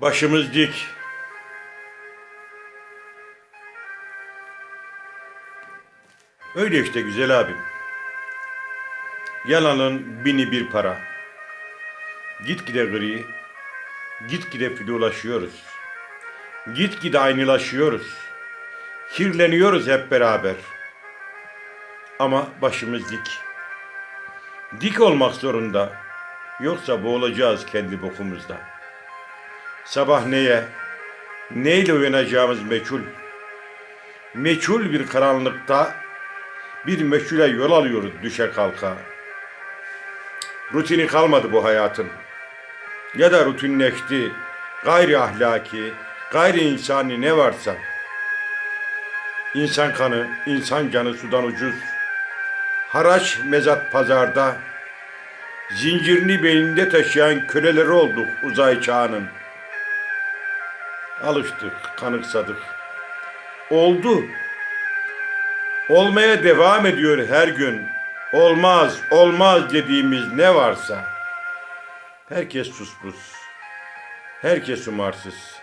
Başımız dik. Öyle işte güzel abim. Yalanın bini bir para. Gitgide gri, gitgide filulaşıyoruz. Gitgide aynılaşıyoruz. Kirleniyoruz hep beraber. Ama başımız dik. Dik olmak zorunda. Yoksa boğulacağız kendi bokumuzda. Sabah neye, neyle uyanacağımız meçhul. Meçhul bir karanlıkta bir meçhule yol alıyoruz düşe kalka. Rutini kalmadı bu hayatın. Ya da rutinleşti. Gayri ahlaki, gayri insani ne varsa. İnsan kanı, insan canı sudan ucuz. Haraç mezat pazarda. Zincirini beyninde taşıyan köleleri olduk uzay çağının. Alıştık, kanıksadık. Oldu. Olmaya devam ediyor her gün. Olmaz, olmaz dediğimiz ne varsa. Herkes suspus. Herkes umarsız.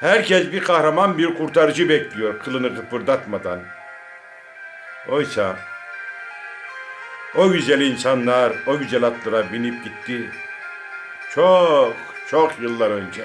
Herkes bir kahraman, bir kurtarıcı bekliyor kılını kıpırdatmadan. Oysa o güzel insanlar o güzel atlara binip gitti. Çok, çok yıllar önce.